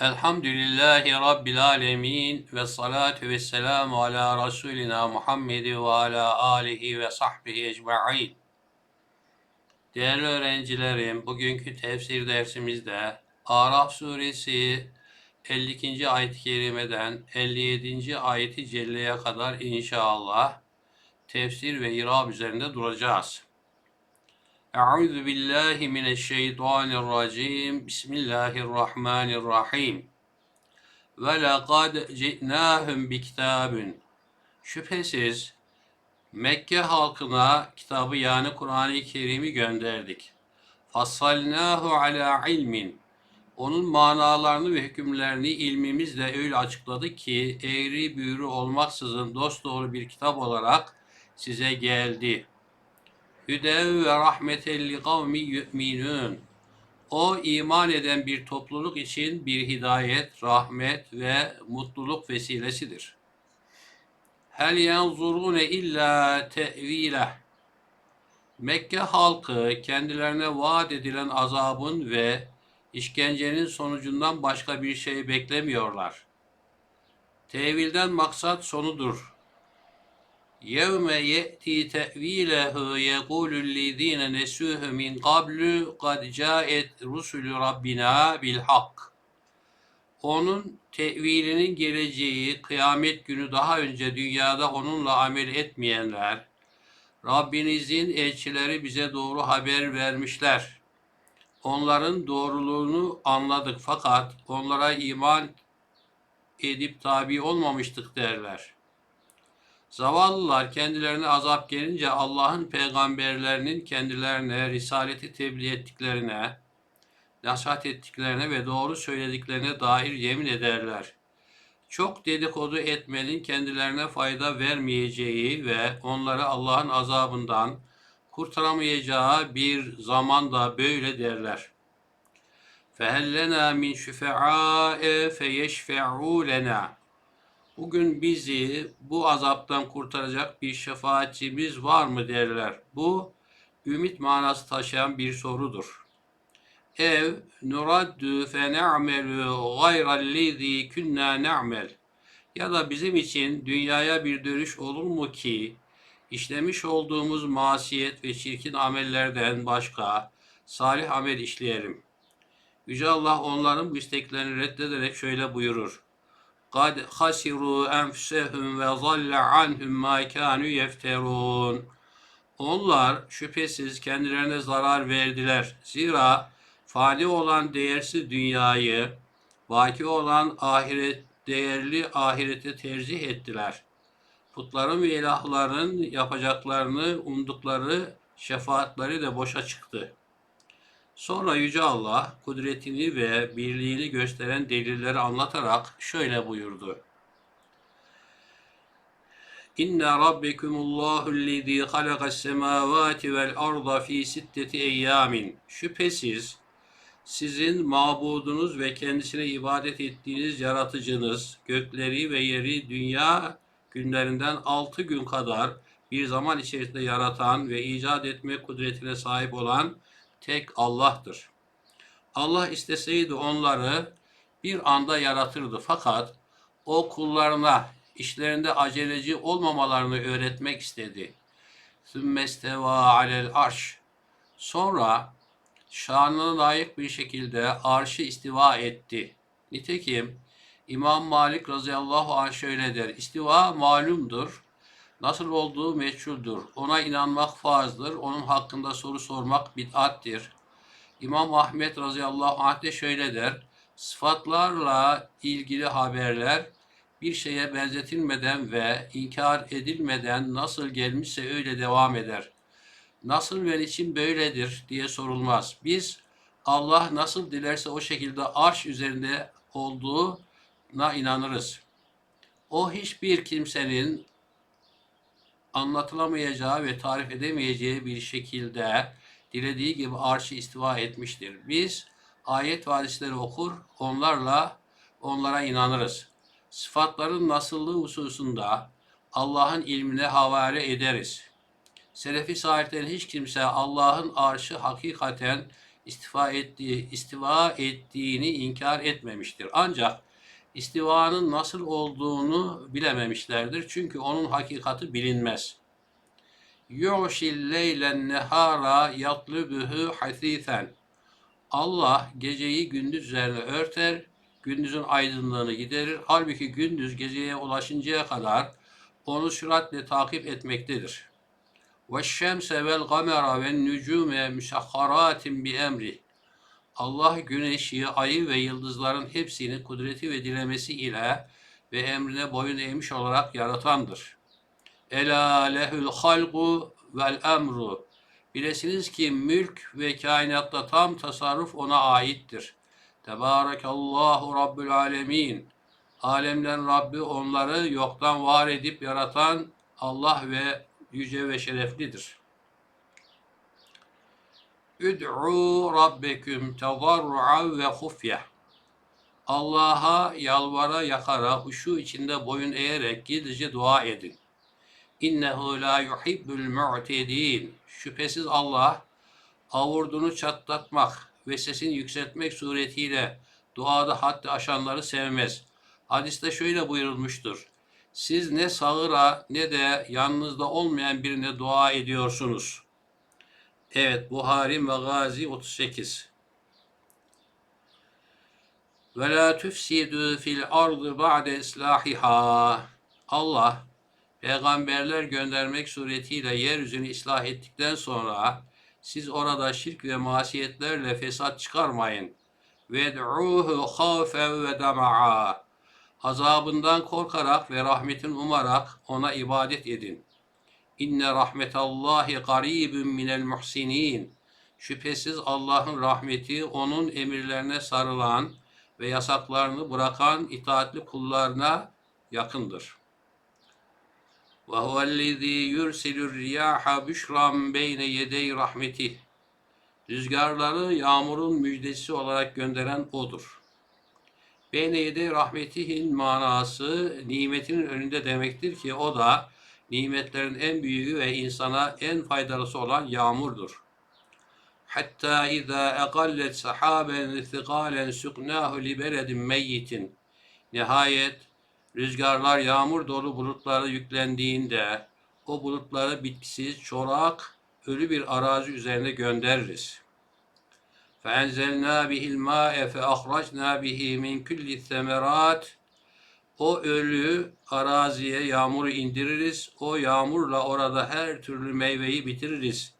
Elhamdülillahi Rabbil alemin ve salatu ve selamu ala Resulina Muhammed ve ala alihi ve sahbihi ecma'in. Değerli öğrencilerim, bugünkü tefsir dersimizde Araf suresi 52. ayet-i kerimeden 57. ayeti celleye kadar inşallah tefsir ve irab üzerinde duracağız. Euzu billahi mineşşeytanirracim. Bismillahirrahmanirrahim. Ve laqad ci'nahum bi kitabun. Şüphesiz Mekke halkına kitabı yani Kur'an-ı Kerim'i gönderdik. Fassalnahu ala ilmin. Onun manalarını ve hükümlerini ilmimizle öyle açıkladık ki eğri büğrü olmaksızın dosdoğru bir kitap olarak size geldi. Hüdev ve rahmeten li kavmi yu'minun. O iman eden bir topluluk için bir hidayet, rahmet ve mutluluk vesilesidir. Hel yanzurune illa te'vileh. Mekke halkı kendilerine vaat edilen azabın ve işkencenin sonucundan başka bir şey beklemiyorlar. Tevilden maksat sonudur. يَوْمَ يَأْتِي تَأْو۪يلَهُ يَقُولُ الَّذ۪ينَ نَسُوهُ مِنْ قَبْلُ قَدْ جَاءَتْ رُسُلُ رَبِّنَا بِالْحَقِّ Onun tevilinin geleceği kıyamet günü daha önce dünyada onunla amel etmeyenler, Rabbinizin elçileri bize doğru haber vermişler. Onların doğruluğunu anladık fakat onlara iman edip tabi olmamıştık derler.'' Zavallılar kendilerine azap gelince Allah'ın peygamberlerinin kendilerine risaleti tebliğ ettiklerine, nasihat ettiklerine ve doğru söylediklerine dair yemin ederler. Çok dedikodu etmenin kendilerine fayda vermeyeceği ve onları Allah'ın azabından kurtaramayacağı bir zamanda böyle derler. فَهَلَّنَا مِنْ شُفَعَاءَ فَيَشْفَعُوا لَنَا Bugün bizi bu azaptan kurtaracak bir şefaatçimiz var mı derler. Bu ümit manası taşıyan bir sorudur. Ev nuraddu fe ne'melu gayrallezi kunna ne'mel. Ya da bizim için dünyaya bir dönüş olur mu ki işlemiş olduğumuz masiyet ve çirkin amellerden başka salih amel işleyelim. Yüce Allah onların bu isteklerini reddederek şöyle buyurur. قَدْ خَسِرُوا أَنْفُسَهُمْ وَضَلَّ عَنْهُمْ مَا كَانُوا يَفْتَرُونَ Onlar şüphesiz kendilerine zarar verdiler. Zira fani olan değersiz dünyayı, vaki olan ahiret değerli ahirete tercih ettiler. Putların ve ilahların yapacaklarını umdukları şefaatleri de boşa çıktı.'' Sonra Yüce Allah kudretini ve birliğini gösteren delilleri anlatarak şöyle buyurdu. İnne rabbekumullahu lezî halakas semâvâti vel arda fî sitteti eyyamin. Şüphesiz sizin mabudunuz ve kendisine ibadet ettiğiniz yaratıcınız gökleri ve yeri dünya günlerinden altı gün kadar bir zaman içerisinde yaratan ve icat etme kudretine sahip olan tek Allah'tır. Allah isteseydi onları bir anda yaratırdı fakat o kullarına işlerinde aceleci olmamalarını öğretmek istedi. Sümmesteva alel arş. Sonra şanına layık bir şekilde arşı istiva etti. Nitekim İmam Malik radıyallahu anh şöyle der. İstiva malumdur. Nasıl olduğu meçhuldür. Ona inanmak farzdır. Onun hakkında soru sormak bid'attir. İmam Ahmet radıyallahu anh de şöyle der. Sıfatlarla ilgili haberler bir şeye benzetilmeden ve inkar edilmeden nasıl gelmişse öyle devam eder. Nasıl ve için böyledir diye sorulmaz. Biz Allah nasıl dilerse o şekilde arş üzerinde olduğuna inanırız. O hiçbir kimsenin anlatılamayacağı ve tarif edemeyeceği bir şekilde dilediği gibi arşı istiva etmiştir. Biz ayet ve okur, onlarla onlara inanırız. Sıfatların nasıllığı hususunda Allah'ın ilmine havale ederiz. Selefi sahiplerin hiç kimse Allah'ın arşı hakikaten istiva ettiği, istiva ettiğini inkar etmemiştir. Ancak istivanın nasıl olduğunu bilememişlerdir. Çünkü onun hakikati bilinmez. Yu'şil leylen nehara yatlubuhu hasisen. Allah geceyi gündüz üzerine örter, gündüzün aydınlığını giderir. Halbuki gündüz geceye ulaşıncaya kadar onu süratle takip etmektedir. Ve şemse vel gamera ve nücume müsahharatin bi emri. Allah güneşi, ayı ve yıldızların hepsini kudreti ve dilemesi ile ve emrine boyun eğmiş olarak yaratandır. Ela lehül halgu vel emru. Bilesiniz ki mülk ve kainatta tam tasarruf ona aittir. Tebârekallahu Rabbül alemin. Alemden Rabbi onları yoktan var edip yaratan Allah ve yüce ve şereflidir. Üd'u rabbeküm tezarru'a ve hufye. Allah'a yalvara yakara, huşu içinde boyun eğerek gizlice dua edin. İnnehu la yuhibbul mu'tedin. Şüphesiz Allah avurdunu çatlatmak ve sesini yükseltmek suretiyle duada haddi aşanları sevmez. Hadiste şöyle buyurulmuştur. Siz ne sağıra ne de yanınızda olmayan birine dua ediyorsunuz. Evet Buhari Magazi 38 Ve la tufsidu fil ardı ba'de islahiha Allah peygamberler göndermek suretiyle yeryüzünü ıslah ettikten sonra siz orada şirk ve masiyetlerle fesat çıkarmayın. Ved'uhu khawfen ve dama'a. Azabından korkarak ve rahmetin umarak ona ibadet edin. İnne rahmetallahi garibun minel muhsinin. Şüphesiz Allah'ın rahmeti onun emirlerine sarılan ve yasaklarını bırakan itaatli kullarına yakındır. Ve huvellezî yursilur riyâha büşran beyne yedey rahmetih. Rüzgarları yağmurun müjdesi olarak gönderen O'dur. Beyne yedey rahmetihin manası nimetin önünde demektir ki o da nimetlerin en büyüğü ve insana en faydalısı olan yağmurdur. Hatta izâ egallet sahaben thigâlen suknâhu li beledin meyyitin. Nihayet rüzgarlar yağmur dolu bulutları yüklendiğinde o bulutları bitkisiz, çorak, ölü bir arazi üzerine göndeririz. فَاَنْزَلْنَا بِهِ الْمَاءَ فَاَخْرَجْنَا بِهِ مِنْ كُلِّ الثَّمَرَاتِ o ölüyü araziye yağmuru indiririz. O yağmurla orada her türlü meyveyi bitiririz.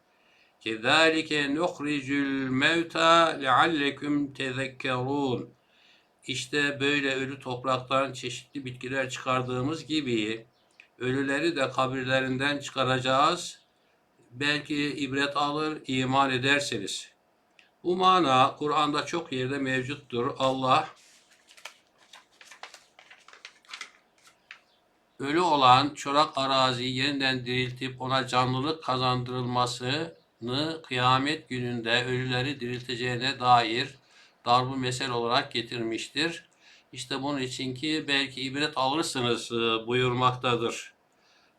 Kedalike nuhricul mevta leallekum tezekkerun. İşte böyle ölü topraktan çeşitli bitkiler çıkardığımız gibi ölüleri de kabirlerinden çıkaracağız. Belki ibret alır, iman ederseniz. Bu mana Kur'an'da çok yerde mevcuttur. Allah ölü olan çorak araziyi yeniden diriltip ona canlılık kazandırılmasını kıyamet gününde ölüleri dirilteceğine dair darbu mesel olarak getirmiştir. İşte bunun için ki belki ibret alırsınız e, buyurmaktadır.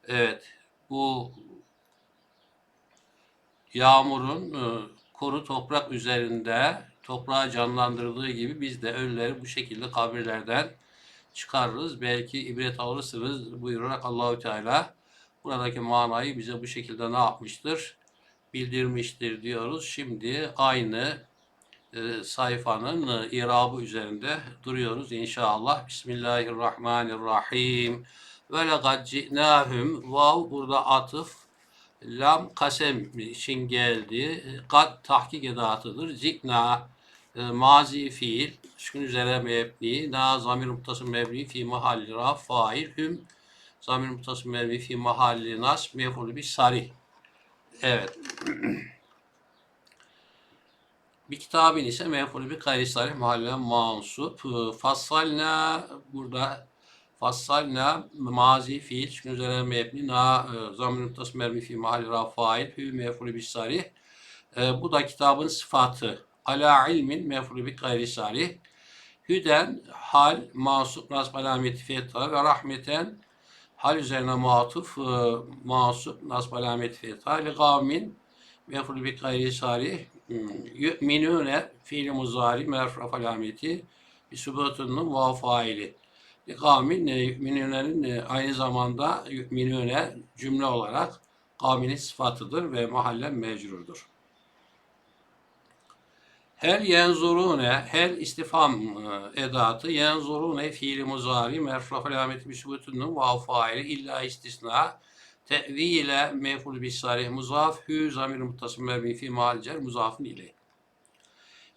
Evet, bu yağmurun e, kuru toprak üzerinde toprağı canlandırdığı gibi biz de ölüleri bu şekilde kabirlerden çıkarırız. Belki ibret alırsınız buyurarak Allahü Teala buradaki manayı bize bu şekilde ne yapmıştır? Bildirmiştir diyoruz. Şimdi aynı e, sayfanın e, irabı üzerinde duruyoruz inşallah. Bismillahirrahmanirrahim. Ve lekad ci'nâhum vav burada atıf lam kasem için geldi. Kad tahkik edatıdır. Cikna e, mazi fiil şükün üzere mebni na zamir muttasım mebni fi mahalli raf fail hüm zamir muttasım mebni fi mahalli nas mefulü bir sarih. Evet. bir kitabın ise mefulü bir gayri sarih mahalle mansup. Fassalna burada Fassalna mazi fiil şükün üzere mebni na e, zamir muttasım mebni fi mahalli raf fail hü mefulü bir sarih. E, bu da kitabın sıfatı. Ala ilmin mefulü bir gayri sarih. Hüden hal masup nasb alameti fetha ve rahmeten hal üzerine matuf e, masup nasb alameti fetha li gavmin mefulü bir gayri sarih Yu'minune fiili muzari merfu alameti bir subutunun vav faili. Kavmin e, yu'minune'nin e, aynı zamanda yu'minune cümle olarak kavminin sıfatıdır ve mahallen mecrurdur. Hel yenzurune, hel istifam e, edatı, yenzurune fiili muzari, merfu alameti subutunun vav faili, illa istisna, Te'vile mef'ul bis sarih muzaf hü zamir muttasim mebni fi mahal cer muzafın ile.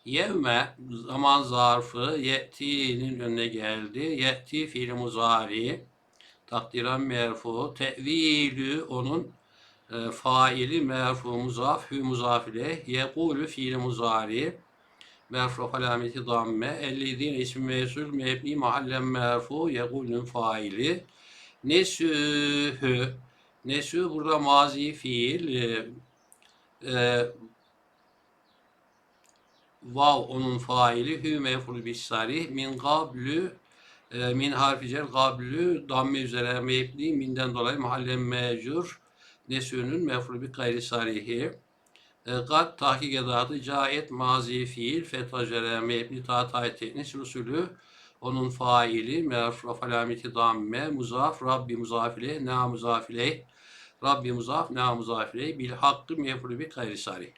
Yevme zaman zarfı ye'ti'nin önüne geldi. Ye'ti fiil muzari takdiren merfu te'vilü onun e, faili merfu muzaf hü muzaf ile yekulu fiil muzari merfu alameti damme ellezine ismi mesul mebni mahallen merfu yekulün faili nesühü Nesü burada mazi fiil. E, e, vav onun faili. Hü mef'ul bis sarih. Min gablü e, min harfi cer gablü damme üzere mebni minden dolayı mahallen mecur. Nesü'nün mef'ul bi gayri sarihi. E, Kat tahkik edatı caet mazi fiil fetacere mebni ta ta teknis usulü onun faili merfu alameti damme muzaf rabbi muzafile na muzafile. Rabbi muzaf na muzafile. Bil hakkı mefru bi gayri sari.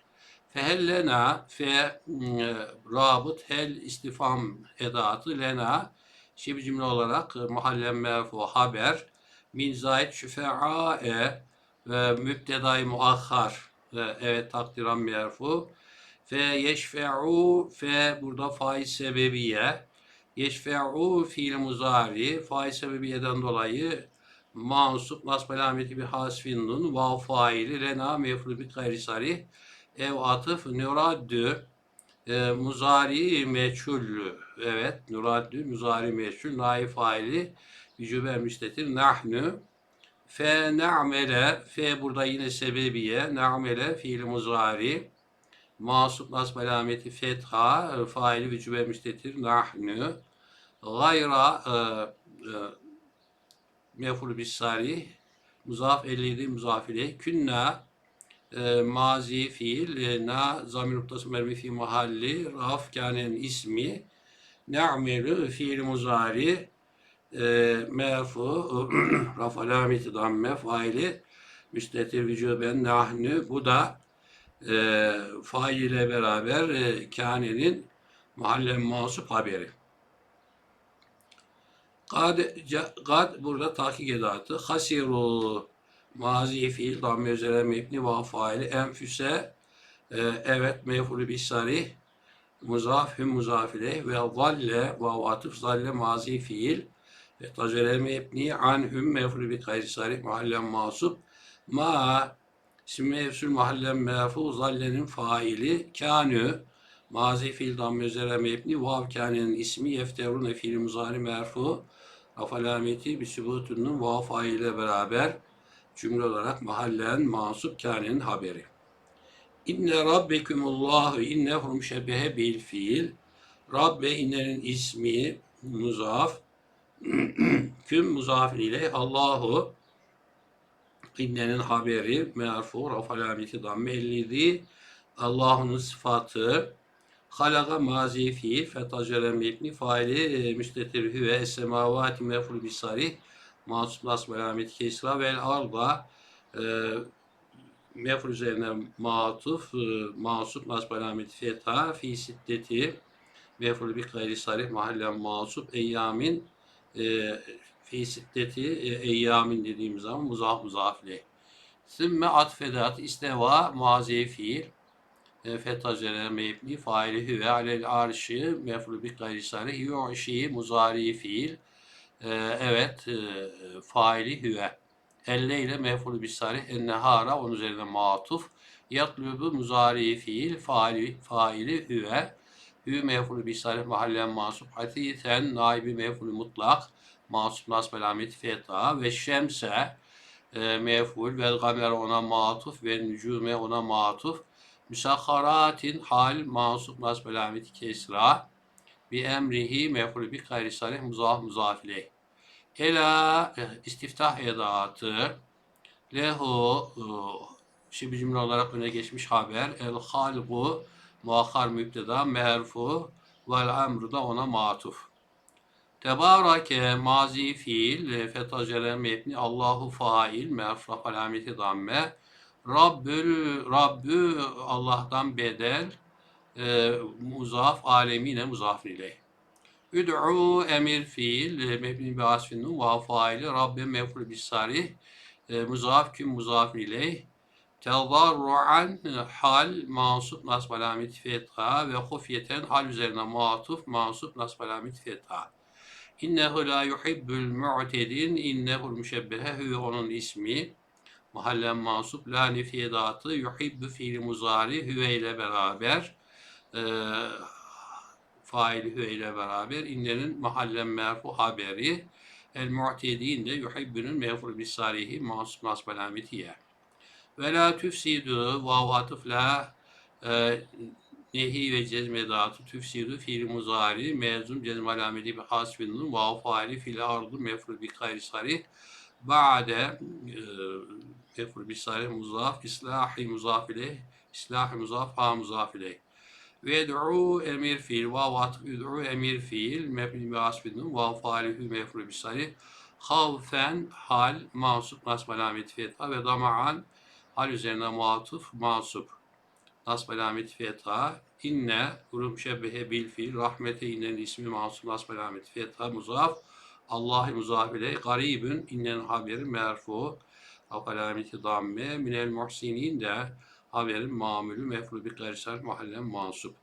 Fehellena fe e, rabıt hel istifam edatı lena şibi cümle olarak e, mahallen merfu haber. Min zayit şüfe'a'e ve mübtedai muakhar. e, evet takdiran merfu fe yeşfe'u fe burada faiz sebebiye. Yeşfe'u fiil muzari faiz sebebiyeden dolayı mansup nasb alameti bir hasfin nun vav faili rena mefru bi gayri ev atıf nuraddü e, muzari meçhullü. Evet nuraddü muzari meçhul naif faili vücube müstetir nahnu fe na'mele fe burada yine sebebiye na'mele fiil muzari. Masup nasb alameti fetha e, faili vücube müstetir nahnu. Gayra e, e, mef'ul bis sarih muzaf 57 muzaf ile. Künna e, mazi fiil e, na zamir noktası mermi fi mahalli raf kânenin ismi. Ne'melu fiil muzari e, merfu raf alameti damme faili müstetir vücuben nahnu bu da e, fail ile beraber e, kânenin mahallen masup haberi. Kad, kad burada tahkik edatı. Hasiru mazi fiil damme üzere mebni va faili enfüse e, evet mefulü bis sarih muzaf hüm muzafile ve zalle ve atıf zalle mazi fiil ve tacere mebni an hüm mefulü bi gayri sarih mahallen masup ma isim mevsul mahallen merfu zallenin faili kânü mazi fiil damme üzere mebni vav kânenin ismi yefterune fiil muzari merfu Raf alameti bir sübutunun vav ile beraber cümle olarak mahallen mansup kânenin haberi. İnne rabbekumullahu innehum şebehe bil fiil. Rabbe innenin ismi muzaf. Küm muzafin ile Allahu innenin haberi merfu raf alameti damme ellidi Allah'ın sıfatı Halaka mazi fiil fetacere mebni faili e, müstetir hüve es-semavati meful bisari masum nas melamet kesra vel arda e, meful üzerine matuf e, masup nas melamet feta fi siddeti meful bi gayri sarih mahallen masup eyyamin e, fi siddeti e, eyyamin dediğimiz zaman muzaf muzafle. Sümme atfedat isteva mazi fiil. E, fetacere mebni faili hüve alel arşi mefru bi gayri yu'şi muzari fiil. E, evet e, faili hüve. Elle ile mefru bi sarih ennehara onun üzerine matuf. Yatlubu muzari fiil faili, faili hüve hü mefru bi sarih mahallen masup hatiten naibi mefru mutlak masup nasb alameti feta ve şemse e, meful ve gamer ona matuf ve nücume ona matuf. Müsahharatin hal mansup nasb alameti kesra bi emrihi mef'ul bi gayri salih muzaf muzafile. Ela eh, istiftah edatı. Lehu eh, şibi cümle olarak öne geçmiş haber. El halgu muakhar müpteda merfu vel emru da ona matuf. Tebarake mazi fiil e, fetacele mebni Allahu fail merfu alameti damme Rabbül Rabbü Allah'tan bedel e, muzaf alemine muzaf ileyh. Üd'u emir fiil e, mebni bi asfin nun ve faili Rabbe mef'ul bis sarih e, muzaf küm muzaf ileyh. Tedarruan e, hal mansup nasb alameti fetha ve hufyeten hal üzerine muatuf mansup nasb alameti fetha. İnnehu la yuhibbul mu'tedin innehu'l müşebbehe hüve onun ismi. Mahallen mansup la nefiyedatı yuhibbu fiili muzari hüve ile beraber e, faili hüve ile beraber innenin mahallen merfu haberi el mu'tedin de yuhibbünün mevfur bis sarihi mansup nasb alametiye ve la tüfsidu vav atıf la e, nehi ve cezmedatı tüfsidu fiil muzari mezum cezm alameti bi hasbin nun vav faali fil ardu mefru bi gayri sarih. Ba'de e, mefru bi sarih muzaf islahi muzaf ileyh islahi muzaf ha muzaf ileyh. Ve ed'u emir fiil vav atıf ed'u emir fiil mefru bi hasbin nun vav faali fi mefru bi sarih. Havfen hal mansup nasb alameti fetha ve dama'an hal üzerine muatıf mansup nasb alameti fetha inne grup şebbehe bil fiil rahmete innenin ismi mansup nasb alameti fetha muzaf. Allahi muzaf ile garibün innenin haberi merfu. Nasb alameti damme minel muhsinin de haberin mamülü mefru bi garisal mahallen mansup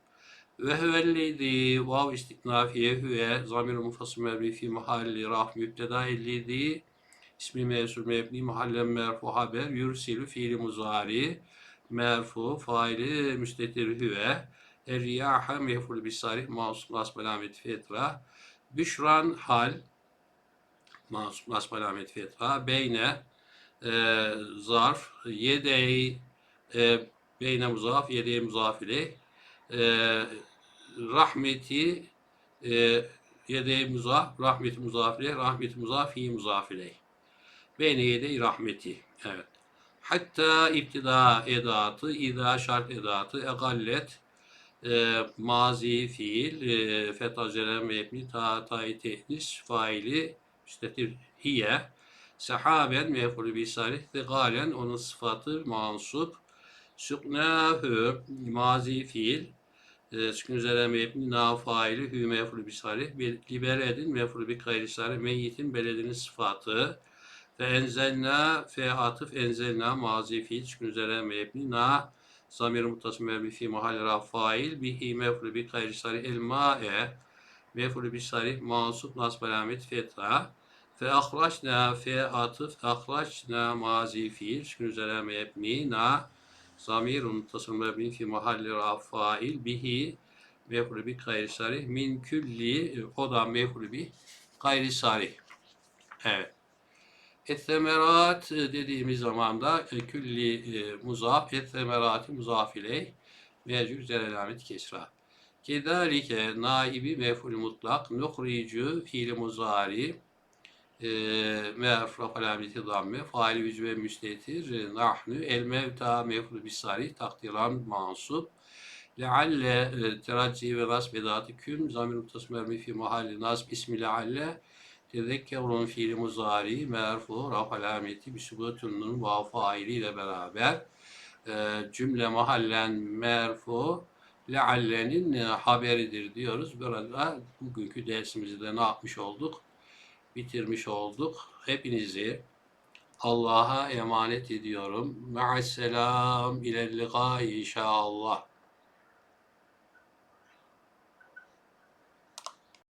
ve huvellezi vav istiknafiye hüve zamir mufasıl mebni fi mahalli raf mübteda ellezi ismi mevsul mebni mahallen merfu haber yursilu fiili muzari merfu faili müstetir hüve er-riyaha meful bisarih masum nasb alamet fetra büşran hal masum nasb alamet fetra beyne e, zarf yedey e, beyne muzaf yedey muzaf ileyh e, rahmeti e, yedey muzaf rahmeti muzaf ileyh rahmeti muzaf hi muzaf ileyh beyne yedey rahmeti evet. Hatta iptida edatı, ida şart edatı, egallet, e, mazi fiil, e, fetacele mebni, ta, ta'i tehnis, faili, müstetir hiye, sahaben mefulü bisalih, galen onun sıfatı mansup, süknâhü, mazi fiil, e, sükun üzere mebni, na faili, hü mefulü bisalih, libere edin, mefulü bi gayri meyyitin beledinin sıfatı, ve enzelna fe atıf enzelna mazi fiil çıkın üzere mebni na zamir mutasım mebni fi mahal rafail bihi mefru bi gayri sarih el ma'e mefru bi sarih mansup nasb alamet fetha fe ahraçna fe atıf ahraçna mazi fiil çıkın üzere mebni na zamir mutasım mebni fi mahal rafail bihi mefru bi gayri sarih min külli o da mefru bi gayri sarih. Evet Ettemerat dediğimiz zaman da e, külli e, muzaf, ettemerati muzaf ileyh mevcut üzere alamet kesra. Kedalike naibi mef'ul mutlak nuhricu fiili muzari e, merfu alameti damme faili yüzü ve müstetir nahnu el mevta mef'ul bisari takdiran mansup lealle teracci ve nasb edatı küm zamir mutasmer fi mahalli nasb ismi lealle Tezekkerun fiili muzari merfu raf alameti bisubutun nun ve faili ile beraber e, cümle mahallen merfu leallenin e, haberidir diyoruz. Burada bugünkü dersimizi de ne yapmış olduk? Bitirmiş olduk. Hepinizi Allah'a emanet ediyorum. Ma'asselam ilelliqa inşallah.